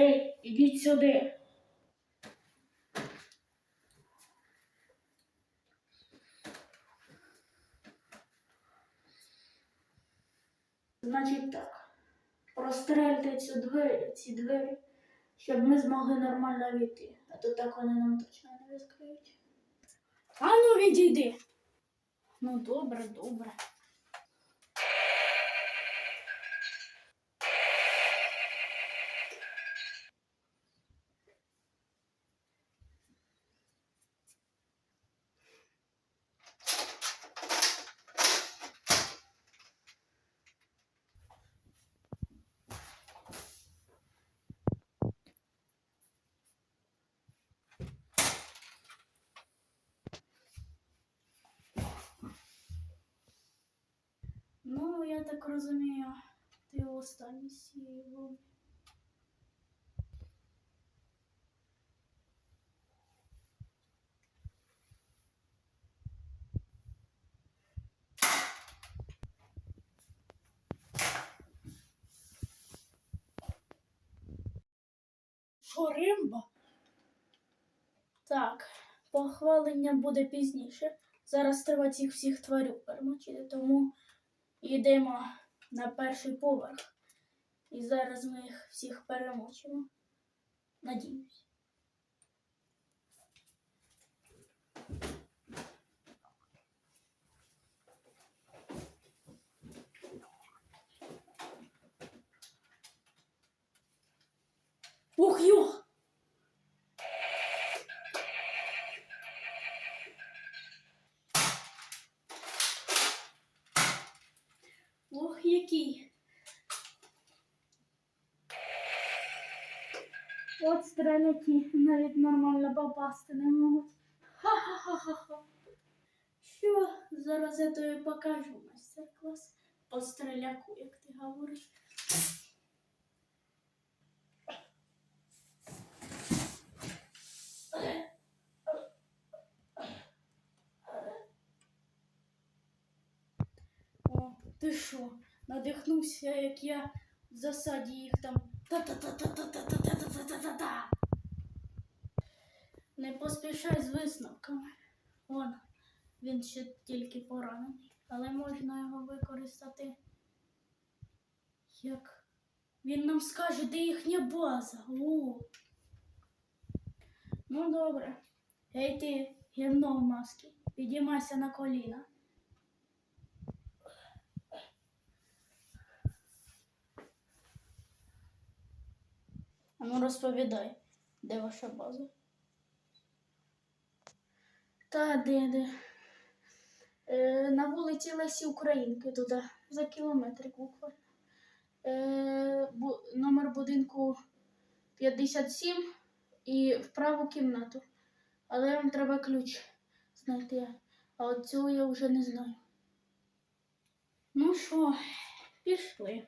Гей, ідіть сюди. Значить так. Прострельте цю двері, ці двері, щоб ми змогли нормально війти. А то так вони нам точно не відкриють. А ну відійди. Ну добре, добре. Ну, я так розумію, ти останній цієї. Що? Так, похвалення буде пізніше. Зараз треба цих всіх тварюк перемочити, тому йдемо на перший поверх. І зараз ми їх всіх перемочимо. Надіюсь. Ух, йох! Ох, який. От стріляки навіть нормально попасти не можуть. Ха-ха-ха-ха-ха. Що? Зараз я тобі покажу майстер-клас по стріляку, як ти говориш. О, ти що? Надихнувся, як я в засаді їх там. Та-та-та-та-та-та-та-та-та-та-та. Не поспішай з висновками. Вон, він ще тільки поранений, але можна його використати. Як? Він нам скаже, де їхня база. О. Ну добре. Гей ти, гівно в масці, підіймайся на коліна. А ну розповідай, де ваша база? Та де де? Е, на вулиці Лесі Українки туди, за кілометр буквально. Е, бу, номер будинку 57 і в праву кімнату. Але вам треба ключ знайти. А от цього я вже не знаю. Ну що, пішли.